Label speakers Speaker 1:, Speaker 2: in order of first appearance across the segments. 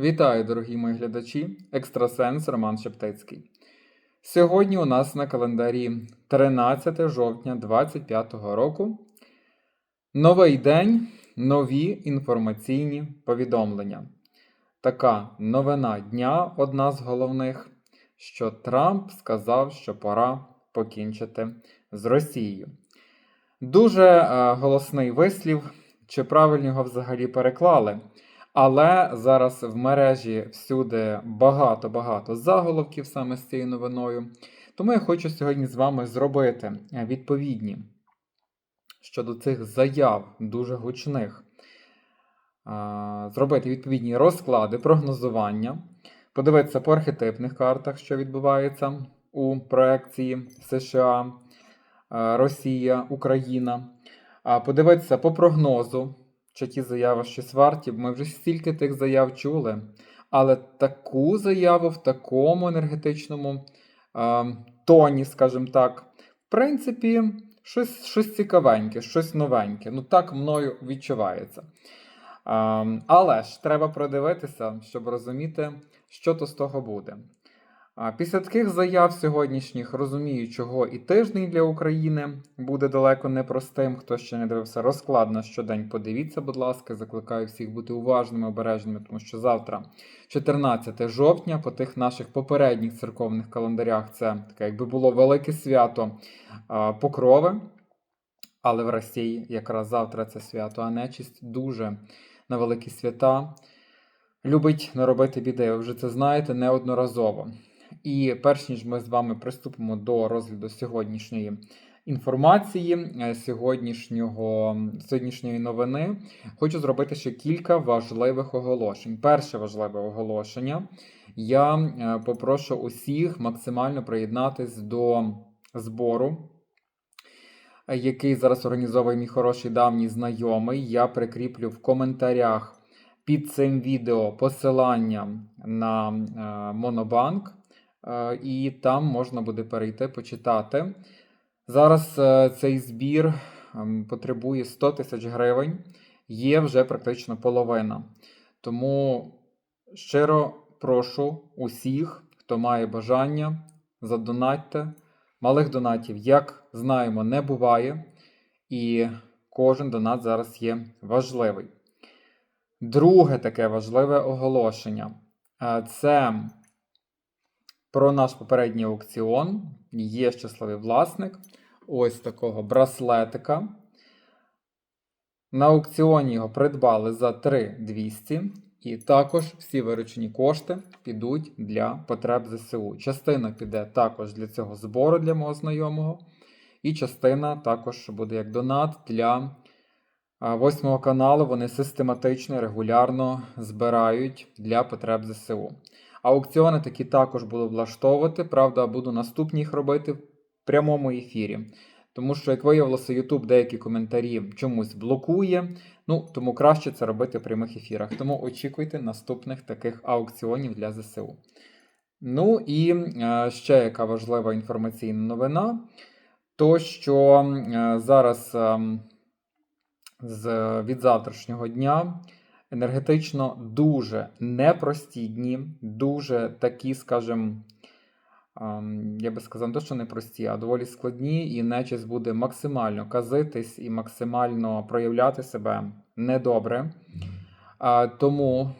Speaker 1: Вітаю, дорогі мої глядачі, екстрасенс Роман Шептицький. Сьогодні у нас на календарі 13 жовтня 2025 року. Новий день, нові інформаційні повідомлення. Така новина дня, одна з головних, що Трамп сказав, що пора покінчити з Росією. Дуже е, голосний вислів, чи правильно його взагалі переклали. Але зараз в мережі всюди багато-багато заголовків саме з цією новиною. Тому я хочу сьогодні з вами зробити е, відповідні щодо цих заяв дуже гучних, зробити відповідні розклади, прогнозування, подивитися по архетипних картах, що відбувається у проекції США, Росія, Україна, подивитися по прогнозу чи ті заяви щось варті. Ми вже стільки тих заяв чули. Але таку заяву в такому енергетичному е, тоні, скажімо так, в принципі, щось, щось цікавеньке, щось новеньке. Ну так мною відчувається. Е, але ж треба продивитися, щоб розуміти, що то з того буде. Після таких заяв сьогоднішніх розумію, чого і тиждень для України буде далеко непростим. Хто ще не дивився розклад на щодень, подивіться, будь ласка, закликаю всіх бути уважними, обережними, тому що завтра, 14 жовтня, по тих наших попередніх церковних календарях, це таке, якби було велике свято Покрови. Але в Росії якраз завтра це свято, а нечисть дуже на великі свята любить наробити біди. Ви вже це знаєте неодноразово. І перш ніж ми з вами приступимо до розгляду сьогоднішньої інформації, е, сьогоднішнього, сьогоднішньої новини, хочу зробити ще кілька важливих оголошень. Перше важливе оголошення. Я е, попрошу усіх максимально приєднатись до збору. е, Який зараз організовує мій хороший давній знайомий. Я прикріплю в коментарях під цим відео посилання на Монобанк. Е, і там можна буде перейти почитати. Зараз е, цей збір ем, потребує 100 тисяч гривень, є вже практично половина. Тому щиро прошу усіх, хто має бажання, задонатьте. Малих донатів, як знаємо, не буває, і кожен донат зараз є важливий. Друге таке важливе оголошення Е, це про наш попередній аукціон. Є щасливий власник ось такого браслетика. На аукціоні його придбали за 3200. І також всі виручені кошти підуть для потреб ЗСУ. Частина піде також для цього збору для мого знайомого. І частина також буде як донат для восьмого каналу. Вони систематично регулярно збирають для потреб ЗСУ. Аукціони такі також буду влаштовувати. Правда, буду наступні їх робити в прямому ефірі. Тому що, як виявилося, YouTube деякі коментарі чомусь блокує. Ну, тому краще це робити в прямих ефірах. Тому очікуйте наступних таких аукціонів для ЗСУ. Ну і е, ще яка важлива інформаційна новина, то що е, зараз е, з, від завтрашнього дня енергетично дуже непрості дні, дуже такі, скажімо, я би сказав, не то, що непрості, а доволі складні, і нечисть буде максимально казитись і максимально проявляти себе недобре. Тому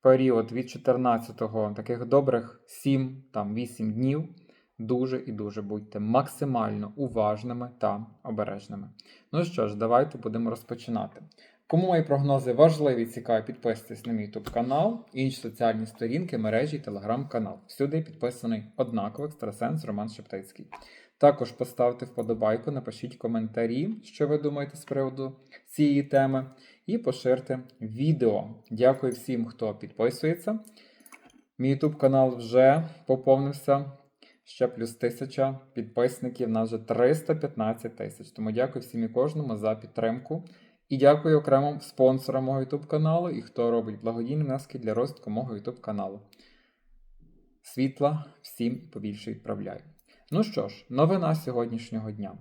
Speaker 1: період від 14-го таких добрих 7-8 днів. Дуже і дуже будьте максимально уважними та обережними. Ну що ж, давайте будемо розпочинати. Кому мої прогнози важливі, цікаві, підписуйтесь на мій YouTube канал, інші соціальні сторінки, мережі, телеграм-канал. Всюди підписаний однаково екстрасенс Роман Шептицький. Також поставте вподобайку, напишіть коментарі, що ви думаєте з приводу цієї теми, і поширте відео. Дякую всім, хто підписується. Мій YouTube канал вже поповнився. Ще плюс тисяча підписників, нас вже 315 тисяч. Тому дякую всім і кожному за підтримку. І дякую окремо спонсорам мого YouTube каналу і хто робить благодійні внески для розвитку мого YouTube каналу. Світла всім побільше відправляю. Ну що ж, новина сьогоднішнього дня.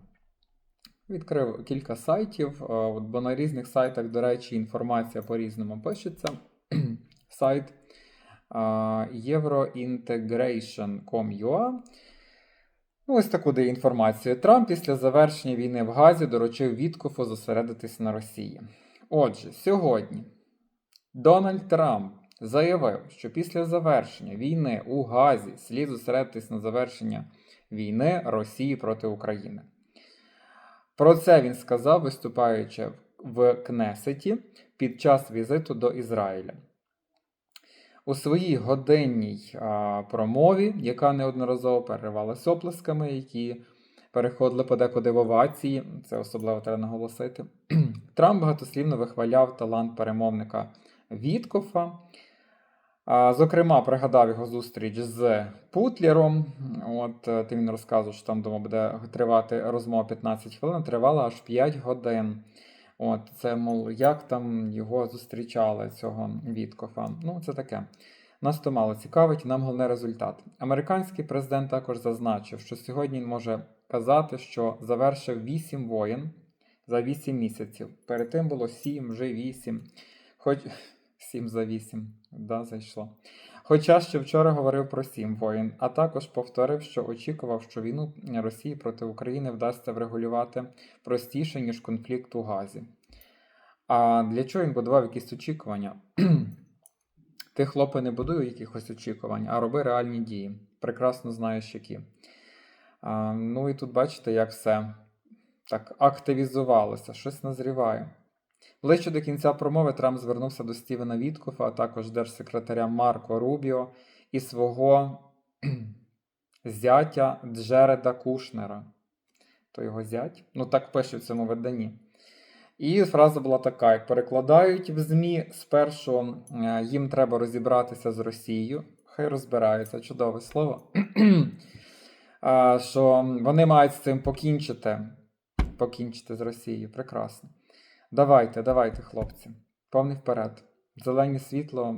Speaker 1: Відкрив кілька сайтів, е, бо на різних сайтах, до речі, інформація по-різному пишеться. сайт а, eurointegration.com.ua. Ну, ось таку дає інформацію. Трамп після завершення війни в Газі доручив Віткофу зосередитись на Росії. Отже, сьогодні Дональд Трамп заявив, що після завершення війни у Газі слід зосередитись на завершення війни Росії проти України. Про це він сказав, виступаючи в Кнесеті під час візиту до Ізраїля. У своїй годинній промові, яка неодноразово переривалася оплесками, які переходили подекуди в овації, це особливо треба наголосити, Трамп багатослівно вихваляв талант перемовника Віткофа. Зокрема, пригадав його зустріч з Путлером. От е, він розказував, що там думав, буде тривати розмова 15 хвилин, тривала аж 5 годин. От, це, мов, як там його зустрічали, цього Віткофа. Ну, це таке. Нас то мало цікавить, нам головне результат. Американський президент також зазначив, що сьогодні він може казати, що завершив 8 воєн за 8 місяців. Перед тим було 7, вже 8. Хоч 7 за 8, да, зайшло. Хоча ще вчора говорив про 7 воєн, а також повторив, що очікував, що війну Росії проти України вдасться врегулювати простіше, ніж конфлікт у Газі. А для чого він будував якісь очікування? Ти, хлопи, не будуй якихось очікувань, а роби реальні дії. Прекрасно знаєш, які. А, ну і тут бачите, як все так активізувалося, щось назріває. Ближче до кінця промови Трамп звернувся до Стівена Віткофа, а також держсекретаря Марко Рубіо і свого зятя Джереда Кушнера. То його зять? Ну, так пише в цьому виданні. І фраза була така: як перекладають в ЗМІ, спершу е, їм треба розібратися з Росією. Хай розбираються, чудове слово. Що вони мають з цим покінчити. Покінчити з Росією. Прекрасно. Давайте, давайте, хлопці. Повний вперед. Зелене світло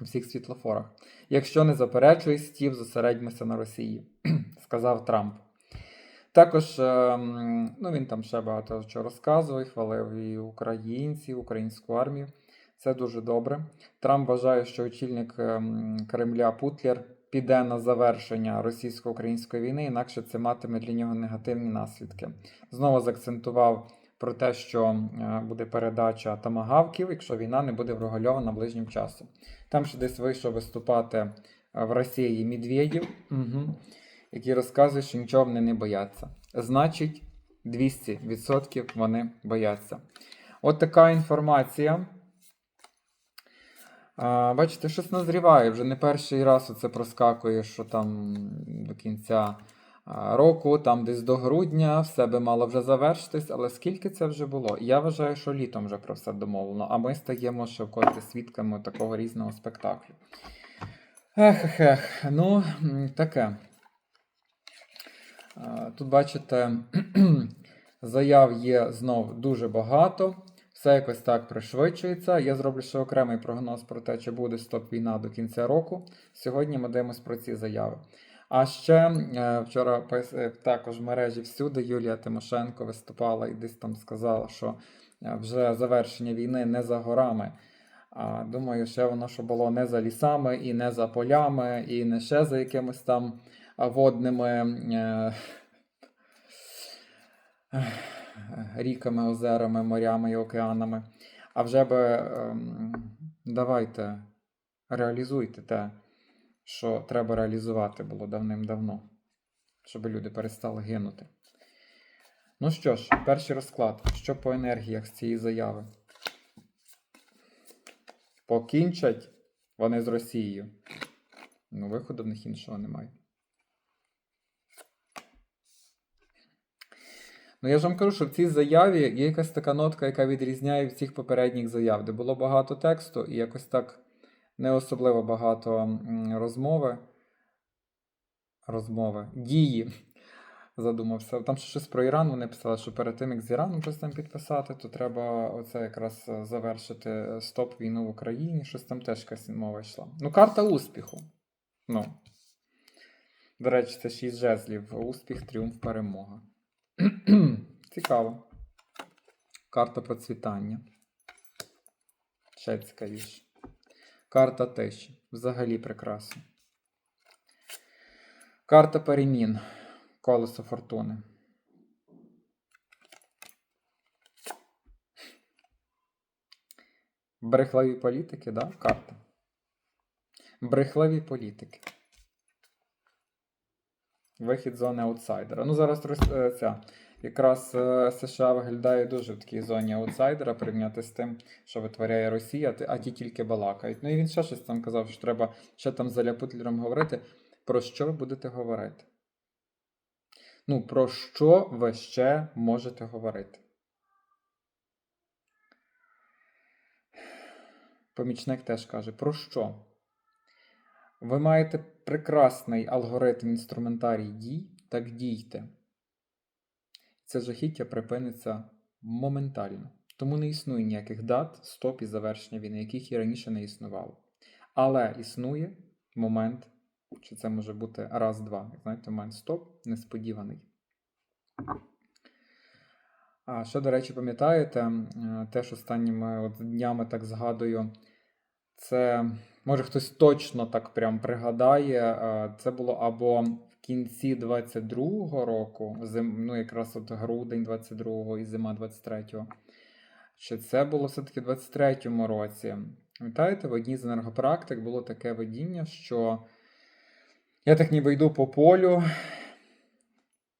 Speaker 1: у всіх світлофорах. Якщо не заперечує стів, зосередьмося на Росії, сказав Трамп. Також ем, ну, він там ще багато чого розказував, хвалив і українців, українську армію. Це дуже добре. Трамп вважає, що очільник ем, Кремля Путлер піде на завершення російсько-української війни, інакше це матиме для нього негативні наслідки. Знову заакцентував про те, що е, буде передача тамагавків, якщо війна не буде врегульована ближнім часом. Там ще десь вийшов виступати е, в Росії Медведєв, угу, який розказує, що нічого вони не бояться. Значить, 200% вони бояться. От така інформація. Бачите, щось назріває. Вже не перший раз оце проскакує, що там до кінця року, там десь до грудня, все би мало вже завершитись, але скільки це вже було? Я вважаю, що літом вже про все домовлено, а ми стаємо ще вкотре свідками такого різного спектаклю. Ех, ех, ну, таке. Тут, бачите, заяв є знов дуже багато. Все якось так пришвидшується. Я зроблю ще окремий прогноз про те, чи буде стоп-війна до кінця року. Сьогодні ми дивимося про ці заяви. А ще е, вчора е, також в мережі всюди Юлія Тимошенко виступала і десь там сказала, що е, вже завершення війни не за горами. А думаю, ще воно що було не за лісами, і не за полями, і не ще за якимись там водними. Ріками, озерами, морями і океанами. А вже би ем, давайте реалізуйте те, що треба реалізувати було давним-давно, щоб люди перестали гинути. Ну що ж, перший розклад. Що по енергіях з цієї заяви? Покінчать вони з Росією. Ну, виходу в них іншого немає. Ну, я ж вам кажу, що в цій заяві є якась така нотка, яка відрізняє всіх попередніх заяв, де було багато тексту і якось так не особливо багато розмови. Розмови, дії. Задумався. Там щось про Іран вони писали, що перед тим, як з Іраном щось там підписати, то треба оце якраз е, завершити стоп війну в Україні. Щось там теж якась мова йшла. Ну, карта успіху. Ну. До речі, це шість жезлів. Успіх, тріумф, перемога. Цікаво. Карта процвітання. Ще цікавіше. Карта тиші. Взагалі прекрасно. Карта перемін. Колесо фортуни. Брехливі політики, да? Карта. Брехливі політики. Вихід зони аутсайдера. Ну, зараз е, ця. Якраз е, США виглядає дуже в такій зоні аутсайдера порівняти з тим, що витворяє Росія, а ті тільки балакають. Ну і він ще щось там казав, що треба ще там з Ляпутлером говорити. Про що ви будете говорити? Ну, про що ви ще можете говорити? Помічник теж каже: про що? Ви маєте прекрасний алгоритм інструментарій дій, так дійте. Це жахіття припиниться моментально. Тому не існує ніяких дат, стоп і завершення війни, яких і раніше не існувало. Але існує момент, чи це може бути раз-два. Знаєте, момент стоп несподіваний. А що, до речі, пам'ятаєте, теж останніми от днями так згадую, це може хтось точно так прям пригадає. е, Це було або кінці 22-го року, зим, ну якраз от грудень 22-го і зима 23-го. Чи це було все-таки в 23-му році? Пам'ятаєте, в одній з енергопрактик було таке видіння, що я так ніби йду по полю,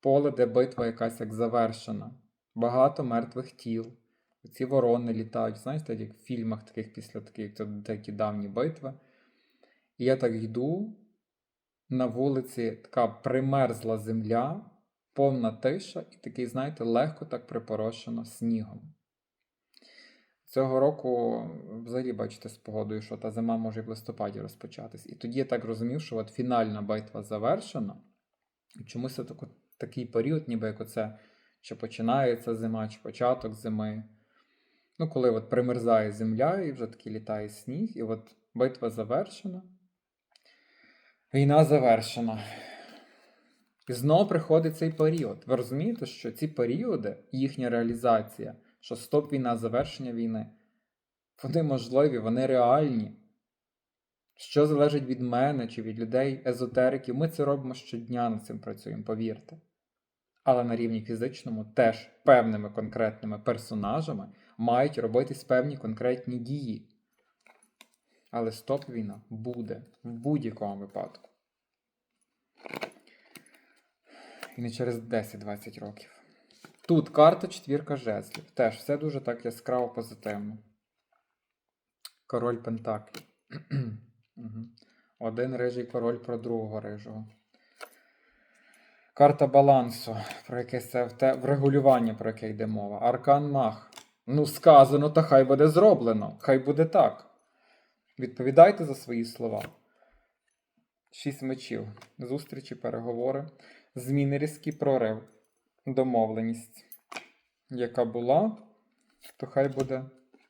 Speaker 1: поле, де битва якась як завершена. Багато мертвих тіл. Ці ворони літають, знаєте, як в фільмах таких після таких то такі давні битви. І я так йду, на вулиці така примерзла земля, повна тиша, і такий, знаєте, легко так припорошено снігом. Цього року, взагалі, бачите, з погодою, що та зима може і в листопаді розпочатись. І тоді я так розумів, що от фінальна битва завершена, чомусь тако, такий період, ніби як оце, чи починається зима, чи початок зими. Ну, коли от примерзає земля, і вже таки літає сніг, і от битва завершена. Війна завершена. І знову приходить цей період. Ви розумієте, що ці періоди, їхня реалізація, що стоп війна, завершення війни, вони можливі, вони реальні. Що залежить від мене чи від людей, езотериків, ми це робимо щодня над цим працюємо, повірте. Але на рівні фізичному теж певними конкретними персонажами мають робитись певні конкретні дії. Але стоп війна буде в будь-якому випадку. І не через 10-20 років. Тут карта четвірка жезлів. Теж все дуже так яскраво позитивно. Король Пентаклів. Один рижий король про другого рижого. Карта балансу, про яке це те врегулювання, про яке йде мова. Аркан Мах. Ну, сказано, та хай буде зроблено. Хай буде так. Відповідайте за свої слова. Шість мечів. Зустрічі, переговори. Зміни різкі прорив. Домовленість. Яка була, то хай буде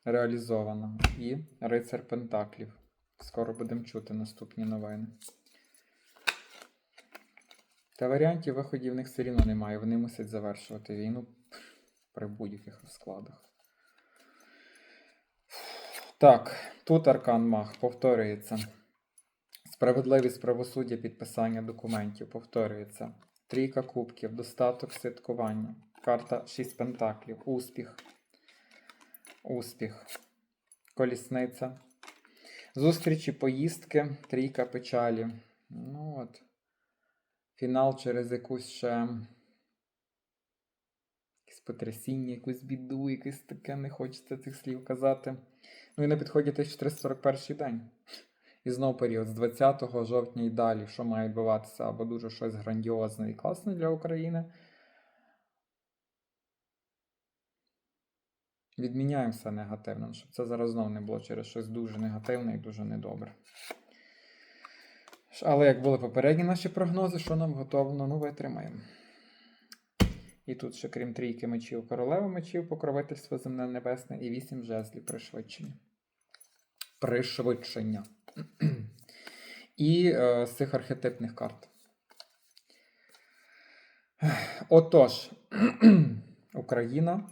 Speaker 1: реалізована. І рицар Пентаклів. Скоро будемо чути наступні новини. Та варіантів виходів в них все рівно немає. Вони мусять завершувати війну при будь-яких розкладах. Так, тут Аркан Мах повторюється. Справедливість правосуддя підписання документів повторюється. Трійка кубків, достаток святкування. Карта 6 пентаклів. Успіх. Успіх. Колісниця. Зустрічі, поїздки, трійка печалі. Ну от. Фінал через якусь ще. Потрясіння, якусь біду, якесь таке, не хочеться цих слів казати. Ну і на підході 1341 день. І знову період з 20 жовтня і далі, що має відбуватися, або дуже щось грандіозне і класне для України. Відміняємо все негативне, щоб це зараз знову не було через щось дуже негативне і дуже недобре. Але як були попередні наші прогнози, що нам готовно, ну витримаємо. І тут ще, крім трійки мечів, королева мечів, покровительство земне небесне і вісім жезлів пришвидшення. Пришвидшення. І е, з цих архетипних карт. Отож, Україна,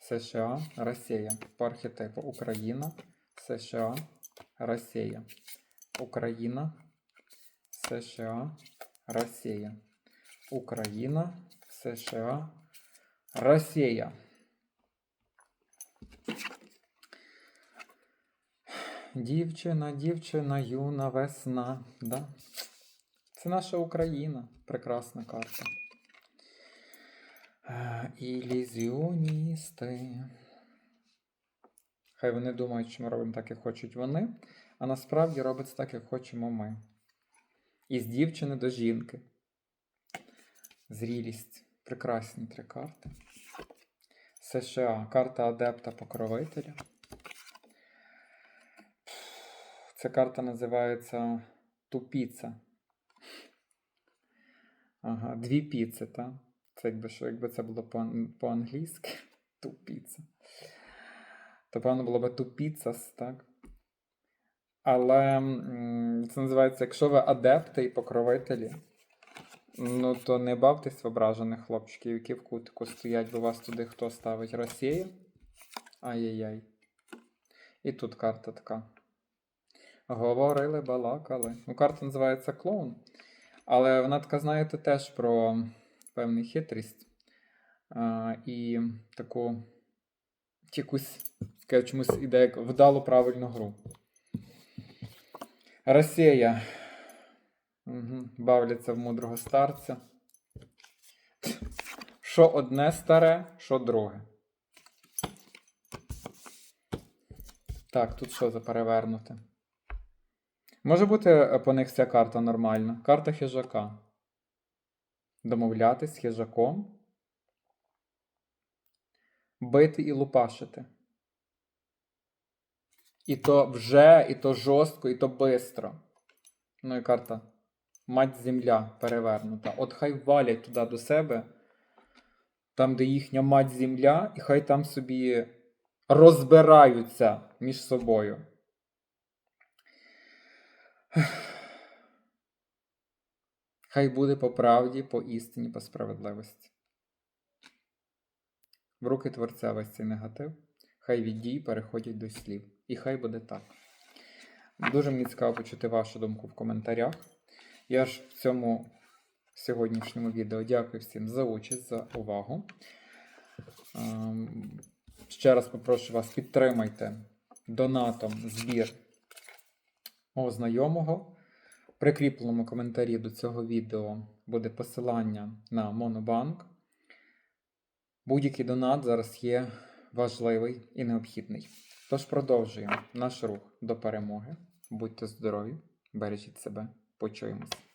Speaker 1: США, Росія. По архетипу Україна, США, Росія. Україна, США, Росія. Україна, США, Росія. Дівчина, дівчина, юна весна. Да? Це наша Україна. Прекрасна карта. Е, Ілюзіоністи. Хай вони думають, що ми робимо так, як хочуть вони, а насправді робиться так, як хочемо ми. Із дівчини до жінки. Зрілість. Прекрасні три карти. США. Карта адепта покровителя. Ця карта називається Тупіца. Ага, дві піци, так? Це якби, що, якби це було по- по-англійськи. Тупіца. То певно було би тупіцас, так? Але це називається, якщо ви адепти і покровителі, ну то не бавтесь ображених хлопчиків, які в кутику стоять, бо вас туди хто ставить? Росія? Ай-яй-яй. І тут карта така. Говорили, балакали. Ну, карта називається клоун. Але вона така, знаєте, теж про певну хитрість а, і таку якусь, чомусь іде як вдалу правильну гру. Росія. Угу. Бавляться в мудрого старця. Що одне старе, що друге. Так, тут що за перевернути? Може бути е, по них ця карта нормальна. Карта хижака. Домовлятись з хижаком. Бити і лупашити. І то вже, і то жорстко, і то бистро. Ну і карта. Мать земля перевернута. От хай валять туди до себе, там, де їхня мать земля, і хай там собі розбираються між собою. Хай буде по правді, по істині, по справедливості. В руки творця весь цей негатив. Хай від дій переходять до слів. І хай буде так. Дуже мені цікаво почути вашу думку в коментарях. Я ж в цьому сьогоднішньому відео дякую всім за участь, за увагу. Ем, Ще раз попрошу вас, підтримайте донатом збір мого знайомого. В прикріпленому коментарі до цього відео буде посилання на Монобанк. Будь-який донат зараз є важливий і необхідний. Тож продовжуємо наш рух до перемоги. Будьте здорові, бережіть себе, почуємось.